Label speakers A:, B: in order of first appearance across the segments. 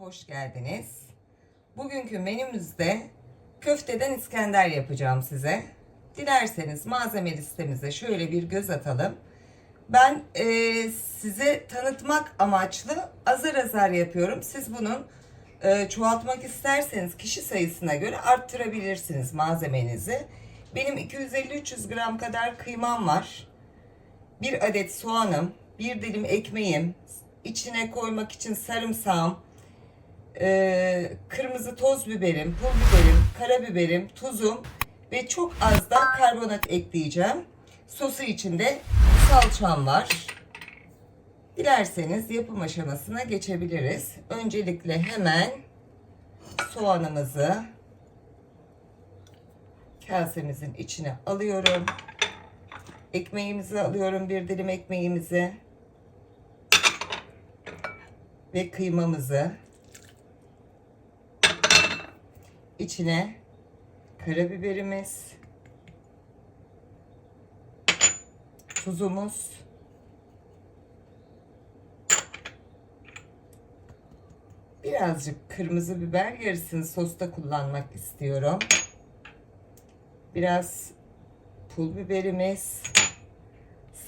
A: hoş geldiniz. Bugünkü menümüzde köfteden İskender yapacağım size. Dilerseniz malzeme listemize şöyle bir göz atalım. Ben eee, size tanıtmak amaçlı azar azar yapıyorum. Siz bunun eee, çoğaltmak isterseniz kişi sayısına göre arttırabilirsiniz malzemenizi. Benim 250-300 gram kadar kıymam var. Bir adet soğanım, bir dilim ekmeğim, içine koymak için sarımsağım, eee, kırmızı toz biberim, pul biberim, karabiberim, tuzum ve çok az da karbonat ekleyeceğim. Sosu içinde salçam var. Dilerseniz yapım aşamasına geçebiliriz. Öncelikle hemen soğanımızı kasemizin içine alıyorum. Ekmeğimizi alıyorum bir dilim ekmeğimizi ve kıymamızı içine karabiberimiz tuzumuz birazcık kırmızı biber yarısını sosta kullanmak istiyorum. Biraz pul biberimiz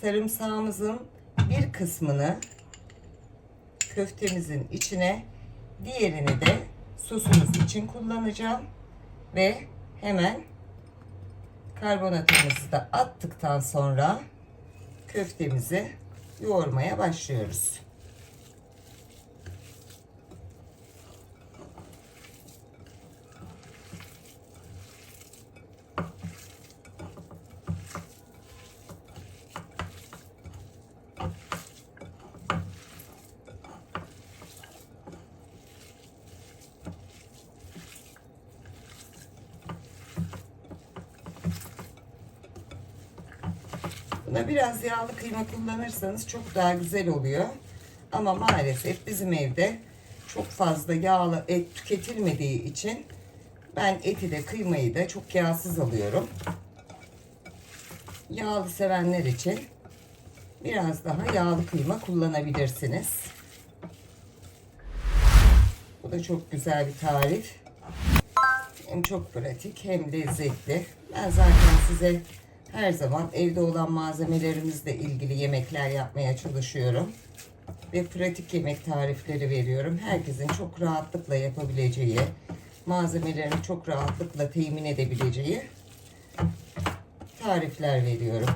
A: sarımsağımızın bir kısmını köftemizin içine diğerini de sosumuz için kullanacağım ve hemen karbonatımızı da attıktan sonra köftemizi yoğurmaya başlıyoruz. Buna biraz yağlı kıyma kullanırsanız çok daha güzel oluyor. Ama maalesef bizim evde çok fazla yağlı et tüketilmediği için ben eti de kıymayı da çok yağsız alıyorum. Yağlı sevenler için biraz daha yağlı kıyma kullanabilirsiniz. Bu da çok güzel bir tarif. Hem çok pratik hem lezzetli. Ben zaten size her zaman evde olan malzemelerimizle ilgili yemekler yapmaya çalışıyorum. Ve pratik yemek tarifleri veriyorum. Herkesin çok rahatlıkla yapabileceği, malzemelerini çok rahatlıkla temin edebileceği tarifler veriyorum.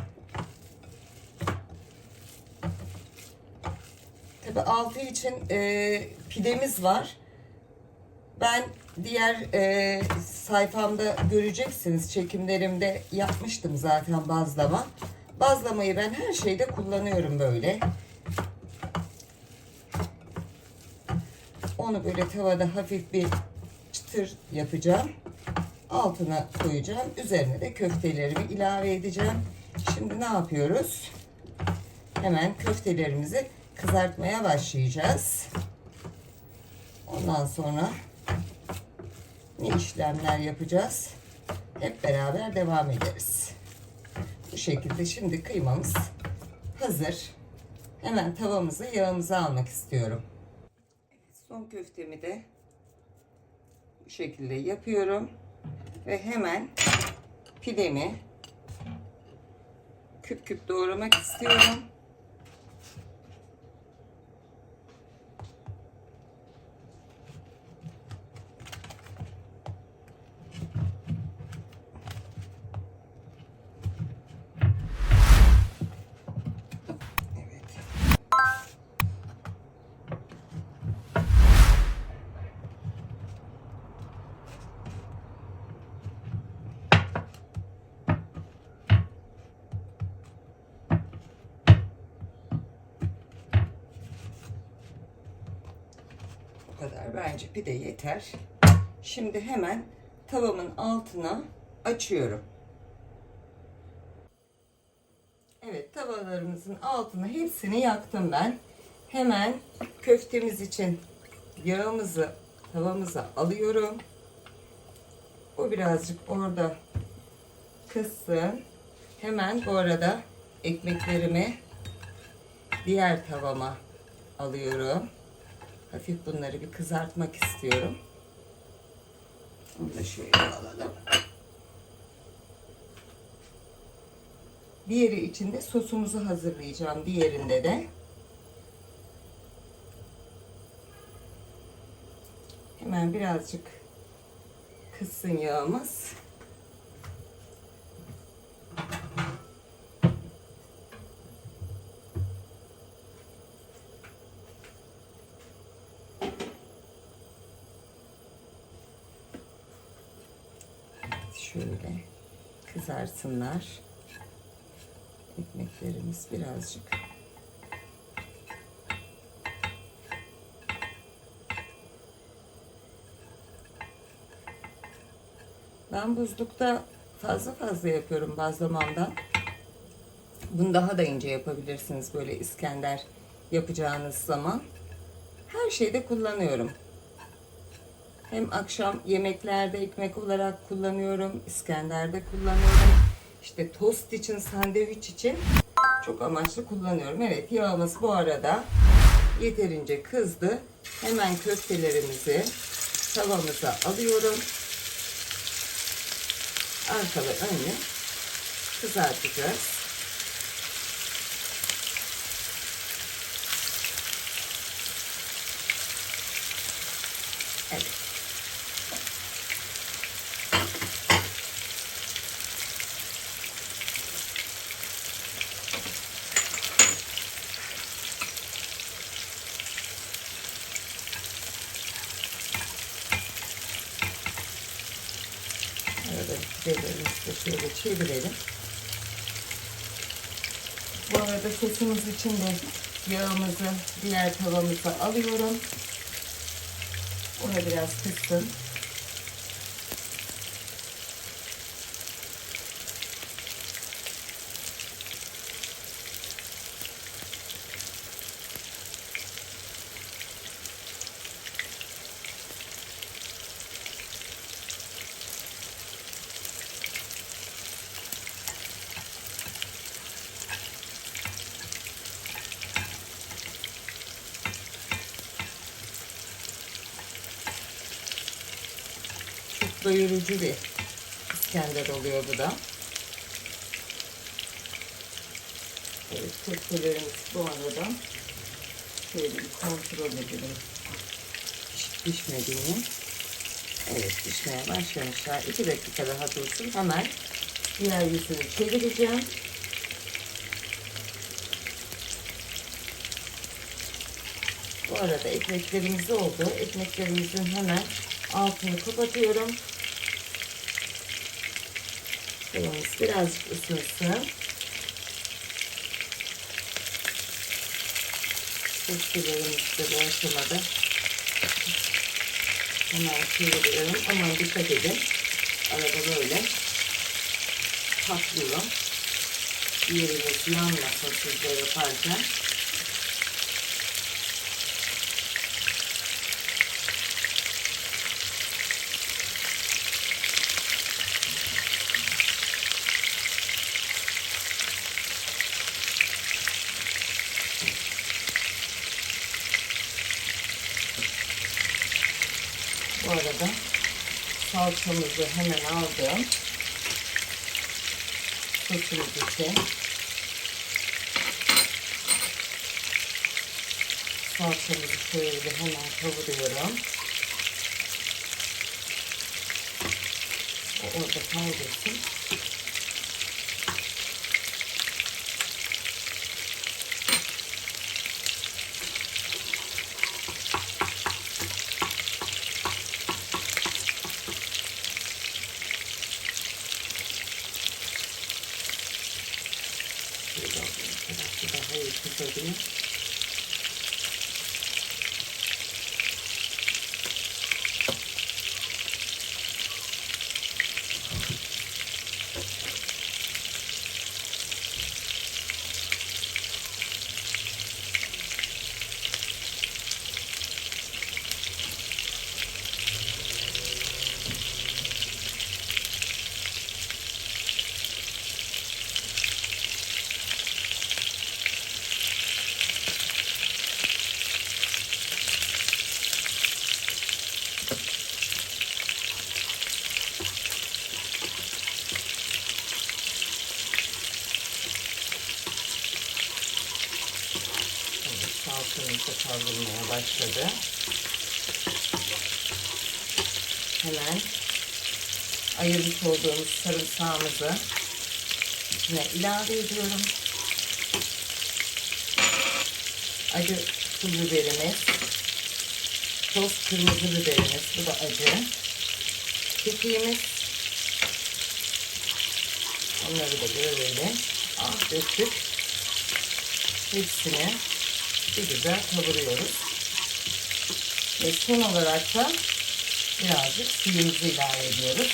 A: Tabi altı için e, pidemiz var. Ben diğer e, sayfamda göreceksiniz çekimlerimde yapmıştım zaten bazlama. Bazlamayı ben her şeyde kullanıyorum böyle. Onu böyle tavada hafif bir çıtır yapacağım. Altına koyacağım. Üzerine de köftelerimi ilave edeceğim. Şimdi ne yapıyoruz? Hemen köftelerimizi kızartmaya başlayacağız. Ondan sonra ne işlemler yapacağız? Hep beraber devam ederiz. Bu şekilde şimdi kıymamız hazır. Hemen tavamızı yağımızı almak istiyorum. Son köftemi de bu şekilde yapıyorum. Ve hemen pidemi küp küp doğramak istiyorum. Kadar bence pide yeter. Şimdi hemen tavamın altına açıyorum. Evet tavalarımızın altına hepsini yaktım ben. Hemen köftemiz için yağımızı tavamıza alıyorum. O birazcık orada kızsın. Hemen bu arada ekmeklerimi diğer tavama alıyorum. Hafif bunları bir kızartmak istiyorum. Onu da şöyle alalım. Diğeri içinde sosumuzu hazırlayacağım. Diğerinde de hemen birazcık kızsın yağımız. Şöyle kızarsınlar. Ekmeklerimiz birazcık. Ben buzlukta fazla fazla yapıyorum bazlamandan. Bunu daha da ince yapabilirsiniz böyle İskender yapacağınız zaman. Her şeyde kullanıyorum. Hem akşam yemeklerde ekmek olarak kullanıyorum, İskender'de kullanıyorum. İşte tost için, sandviç için çok amaçlı kullanıyorum. Evet yağımız bu arada yeterince kızdı. Hemen köftelerimizi tavamıza alıyorum. Arkalı önlü kızartacağız. Evet. Biberlerimizi de şöyle çevirelim. Bu arada sosumuz için de yağımızı diğer tavamıza alıyorum. Ona biraz kıstım. Doyurucu bir İskender oluyor bu da. Evet, köftelerimiz bu arada şöyle bir kontrol edelim pişip pişmediğini. Evet pişmeye başlamışlar. 2 dakika daha dursun. Hemen diğer yüzünü çevireceğim. Bu arada ekmeklerimiz oldu. Ekmeklerimizin hemen altını kapatıyorum. Tavamız birazcık ısınsın. Köftelerimiz de bu aşamada hemen çeviriyorum. Aman dikkat edin. Arada böyle patlıyor. Yerimiz yanmasın sizde yaparken. Bu arada salçamızı hemen aldım. Sosumuz için. Salçamızı şöyle hemen kavuruyorum. O orada kavrulsun. Daha iyi altımızda kavrulmaya başladı. Hemen ayırmış olduğumuz sarımsağımızı içine ilave ediyorum. Acı pul biberimiz, toz kırmızı biberimiz, bu da acı. Kekiğimiz, onları da böyle ah döktük. Hepsini bir güzel kavuruyoruz. Ve son olarak da birazcık suyumuzu ilave ediyoruz.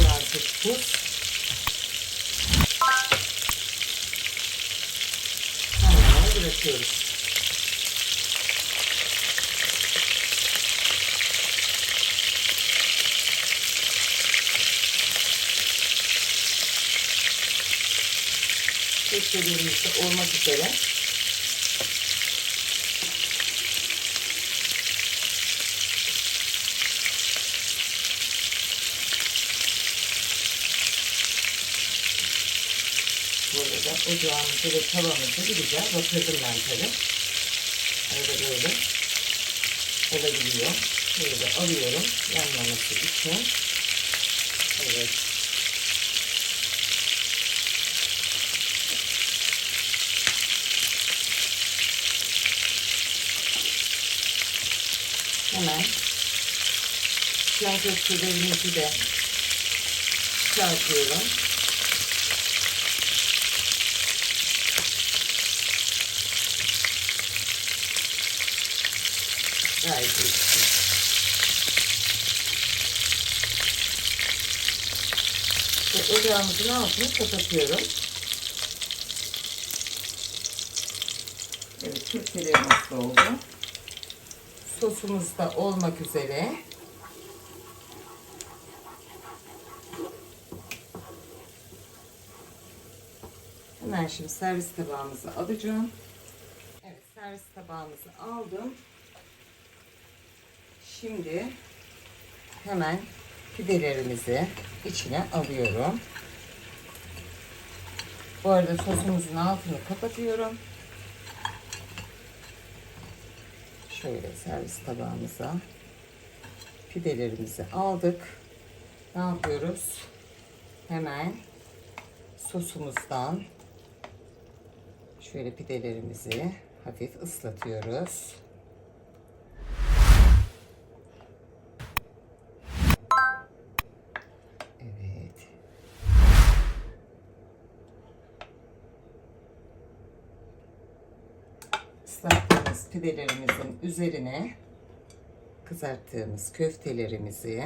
A: Birazcık tuz. Köftelerimiz de olmak üzere. Bu arada ocağımızı ve tavamızı bir güzel batırdım ben tabi. Arada böyle olabiliyor. Böyle alıyorum yanmaması için. Evet. Hemen yan köftelerimizi de çıkartıyorum. Gayet iyi. Ve ocağımızın altını kapatıyorum. Evet köftelerimiz de oldu. Sosumuz da olmak üzere. Hemen şimdi servis tabağımızı alacağım. Evet servis tabağımızı aldım. Şimdi hemen pidelerimizi içine alıyorum. Bu arada sosumuzun altını kapatıyorum. Şöyle servis tabağımıza pidelerimizi aldık. Ne yapıyoruz? Hemen sosumuzdan şöyle pidelerimizi hafif ıslatıyoruz. Evet. ıslattığımız pidelerimizin üzerine kızarttığımız köftelerimizi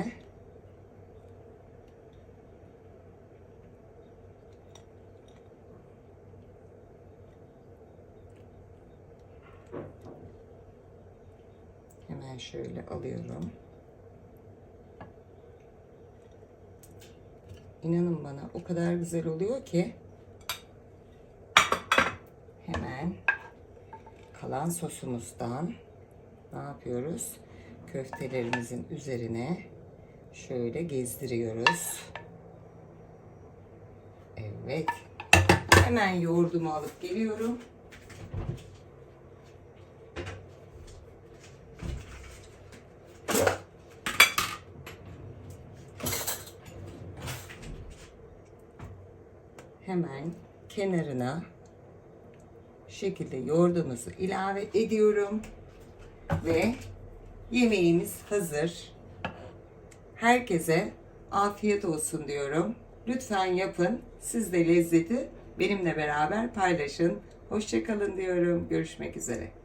A: hemen şöyle alıyorum. İnanın bana o kadar güzel oluyor ki hemen kalan sosumuzdan ne yapıyoruz? Köftelerimizin üzerine şöyle gezdiriyoruz. Evet. Hemen yoğurdumu alıp geliyorum. Hemen kenarına şekilde yoğurdumuzu ilave ediyorum ve yemeğimiz hazır. Herkese afiyet olsun diyorum. Lütfen yapın. Siz de lezzeti benimle beraber paylaşın. Hoşçakalın diyorum. Görüşmek üzere.